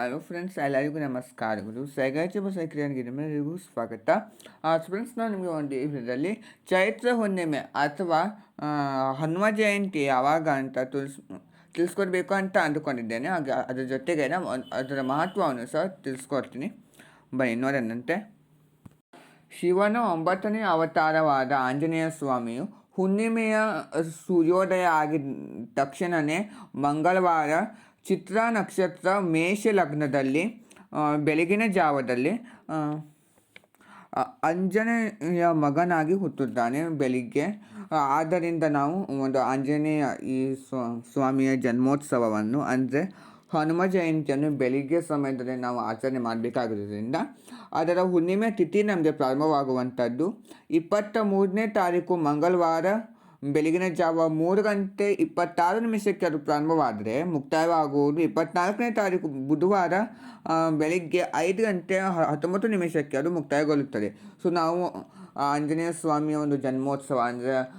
Hello friends, ಎಲ್ಲರಿಗೂ ನಮಸ್ಕಾರಗಳು. ಸೈಗಾಚ ಬಸಕ್ರಿಯನ್ಗೆ ನಿಮ್ಮೆಲ್ಲರಿಗೂ ಸ್ವಾಗತ. ಫ್ರೆಂಡ್ಸ್, ನಾನು ನಿಮಗೆ ಒಂದು ಈ ವಿಡಿಯೋದಲ್ಲಿ ಚೈತ್ರ ಹುಣ್ಣಿಮೆ ಅಥವಾ ಹನುಮ ಜಯಂತಿ ಯಾವಾಗ ಅಂತ ತಿಳಿಸ್, ತಿಳಿಸ್ಕೊಡ್ಬೇಕು ಅಂತ ಅಂದುಕೊಂಡಿದ್ದೇನೆ. ಹಾಗೆ ಅದರ ಜೊತೆಗೆ ನಾನು ಅದರ ಮಹತ್ವವನ್ನು ಸಹ ತಿಳಿಸ್ಕೊಡ್ತೀನಿ. ಬನ್ನಿ, ನೋಡೋಣಂತೆ. ಶಿವನ ಒಂಬತ್ತನೇ ಅವತಾರವಾದ ಆಂಜನೇಯ ಸ್ವಾಮಿಯು ಹುಣ್ಣಿಮೆಯ ಸೂರ್ಯೋದಯ ಆಗಿದ ತಕ್ಷಣವೇ ಮಂಗಳವಾರ ಚಿತ್ರ ನಕ್ಷತ್ರ ಮೇಷ ಲಗ್ನದಲ್ಲಿ ಬೆಳಗಿನ ಜಾವದಲ್ಲಿ ಅಂಜನೇಯ ಮಗನಾಗಿ ಹುಟ್ಟುತ್ತಾನೆ ಬೆಳಿಗ್ಗೆ. ಆದ್ದರಿಂದ ನಾವು ಒಂದು ಆಂಜನೇಯ ಈ ಸ್ವ, ಸ್ವಾಮಿಯ ಜನ್ಮೋತ್ಸವವನ್ನು, ಅಂದರೆ ಹನುಮ ಜಯಂತಿಯನ್ನು ಬೆಳಿಗ್ಗೆ ಸಮಯದಲ್ಲಿ ನಾವು ಆಚರಣೆ ಮಾಡಬೇಕಾಗಿರೋದ್ರಿಂದ ಅದರ ಹುಣ್ಣಿಮೆ ತಿಥಿ ನಮಗೆ ಪ್ರಾರಂಭವಾಗುವಂಥದ್ದು. ಇಪ್ಪತ್ತ ಮೂರನೇ ತಾರೀಕು ಮಂಗಳವಾರ ಬೆಳಗಿನ ಜಾವ ಮೂರು ಗಂಟೆ ಇಪ್ಪತ್ತಾರು ನಿಮಿಷಕ್ಕೆ ಅದು ಪ್ರಾರಂಭವಾದರೆ ಮುಕ್ತಾಯವಾಗುವುದು ಇಪ್ಪತ್ನಾಲ್ಕನೇ ತಾರೀಕು ಬುಧವಾರ ಬೆಳಿಗ್ಗೆ ಐದು ಗಂಟೆ ಹತ್ತೊಂಬತ್ತು ನಿಮಿಷಕ್ಕೆ ಅದು ಮುಕ್ತಾಯಗೊಳ್ಳುತ್ತದೆ. ಸೊ, ನಾವು ಆಂಜನೇಯ ಸ್ವಾಮಿಯ ಒಂದು ಜನ್ಮೋತ್ಸವ, ಅಂದರೆ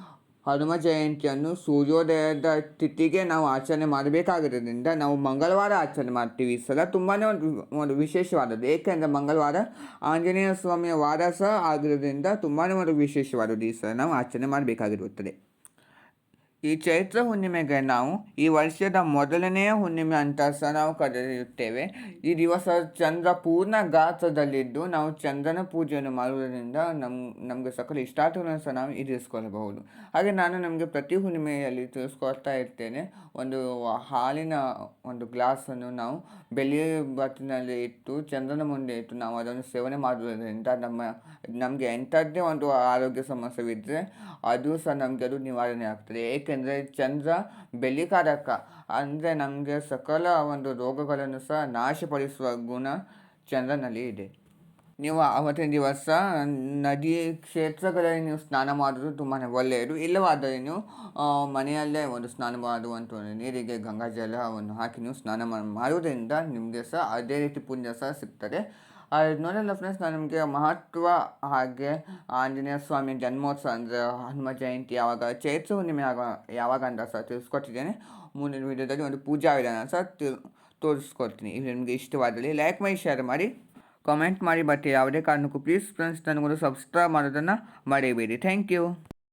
ಹನುಮ ಜಯಂತಿಯನ್ನು ಸೂರ್ಯೋದಯದ ತಿಥಿಗೆ ನಾವು ಆಚರಣೆ ಮಾಡಬೇಕಾಗಿರೋದ್ರಿಂದ ನಾವು ಮಂಗಳವಾರ ಆಚರಣೆ ಮಾಡ್ತೀವಿ. ಈ ಸಲ ತುಂಬಾ ಒಂದು ಒಂದು ವಿಶೇಷವಾದದ್ದು. ಏಕೆಂದರೆ ಮಂಗಳವಾರ ಆಂಜನೇಯ ಸ್ವಾಮಿಯ ವಾರ ಸಹ ಆಗಿರೋದ್ರಿಂದ ತುಂಬಾ ಒಂದು ವಿಶೇಷವಾದದ್ದು ಈ ಸಲ ನಾವು ಆಚರಣೆ ಮಾಡಬೇಕಾಗಿರುತ್ತದೆ. ಈ ಚೈತ್ರ ಹುಣ್ಣಿಮೆಗೆ ನಾವು ಈ ವರ್ಷದ ಮೊದಲನೆಯ ಹುಣ್ಣಿಮೆ ಅಂತ ಸಹ ನಾವು ಕರೆಯುತ್ತೇವೆ. ಈ ದಿವಸ ಚಂದ್ರ ಪೂರ್ಣ ಗಾತ್ರದಲ್ಲಿದ್ದು ನಾವು ಚಂದ್ರನ ಪೂಜೆಯನ್ನು ಮಾಡುವುದರಿಂದ ನಮ್, ನಮಗೆ ಸಕಲ ಇಷ್ಟಾರ್ಥಗಳನ್ನು ಸಹ ನಾವು ಈಡೇರಿಸ್ಕೊಳ್ಳಬಹುದು ಹಾಗೆ ನಾನು ನಮಗೆ ಪ್ರತಿ ಹುಣ್ಣಿಮೆಯಲ್ಲಿ ತಿಳಿಸ್ಕೊಳ್ತಾ ಇರ್ತೇನೆ. ಒಂದು ಹಾಲಿನ ಒಂದು ಗ್ಲಾಸನ್ನು ನಾವು ಬೆಳ್ಳಿಯ ಬಟ್ಟಿನಲ್ಲಿ ಇಟ್ಟು ಚಂದ್ರನ ಮುಂದೆ ಇಟ್ಟು ನಾವು ಅದನ್ನು ಸೇವನೆ ಮಾಡುವುದರಿಂದ ನಮ್ಮ, ನಮಗೆ ಎಂಥದ್ದೇ ಒಂದು ಆರೋಗ್ಯ ಸಮಸ್ಯೆವಿದ್ದರೆ ಅದು ಸಹ ನಮಗೆ ಅದು ನಿವಾರಣೆ ಆಗ್ತದೆ. ಏಕೆಂದರೆ ಚಂದ್ರ ಬೆಳ್ಳಿಕಾರಕ ಅಂದರೆ ನಮಗೆ ಸಕಲ ಒಂದು ರೋಗಗಳನ್ನು ಸಹ ನಾಶಪಡಿಸುವ ಗುಣ ಚಂದ್ರನಲ್ಲಿ ಇದೆ. ನೀವು ಆವತ್ತಿನ ದಿವಸ ನದಿ ಕ್ಷೇತ್ರಗಳಲ್ಲಿ ನೀವು ಸ್ನಾನ ಮಾಡೋದು ತುಂಬಾ ಒಳ್ಳೆಯದು. ಇಲ್ಲವಾದರೆ ನೀವು ಮನೆಯಲ್ಲೇ ಒಂದು ಸ್ನಾನ ಮಾಡುವಂಥ ಒಂದು ನೀರಿಗೆ ಗಂಗಾಜಲವನ್ನು ಹಾಕಿ ನೀವು ಸ್ನಾನ ಮಾಡುವುದರಿಂದ ನಿಮಗೆ ಸಹ ಅದೇ ರೀತಿ ಪುಣ್ಯ ಸಹ ಸಿಗ್ತದೆ. ನೋಡಲ್ಲ ಫ್ರೆಂಡ್ಸ್ ನಾನು ನಿಮಗೆ ಮಹತ್ವ ಹಾಗೆ ಆಂಜನೇಯ ಸ್ವಾಮಿ ಜನ್ಮೋತ್ಸವ ಅಂದರೆ ಹನುಮ ಜಯಂತಿ ಯಾವಾಗ ಚೈತ್ರ ಹುಣ್ಣಿಮೆ ಆಗ ಯಾವಾಗ ಅಂತ ಸಹ ತಿಳಿಸ್ಕೊಟ್ಟಿದ್ದೇನೆ. ಮುಂದಿನ ವಿಡಿಯೋದಲ್ಲಿ ಒಂದು ಪೂಜಾ ವಿಧಾನ ಸಹ ತೋರಿಸ್ಕೊಡ್ತೀನಿ. ಇದು ನಿಮಗೆ ಇಷ್ಟವಾದಲ್ಲಿ ಲೈಕ್ ಮಾಡಿ ಶೇರ್ ಮಾಡಿ ಕಾಮೆಂಟ್ ಮಾಡಿ ಬಟ್ ಯಾವುದೇ ಕಾರಣಕ್ಕೂ ಪ್ಲೀಸ್ ಫ್ರೆಂಡ್ಸ್ ನನಗೊಂದು ಸಬ್ಸ್ಕ್ರೈಬ್ ಮಾಡೋದನ್ನು ಮರೆಯಬೇಡಿ ಥ್ಯಾಂಕ್ ಯು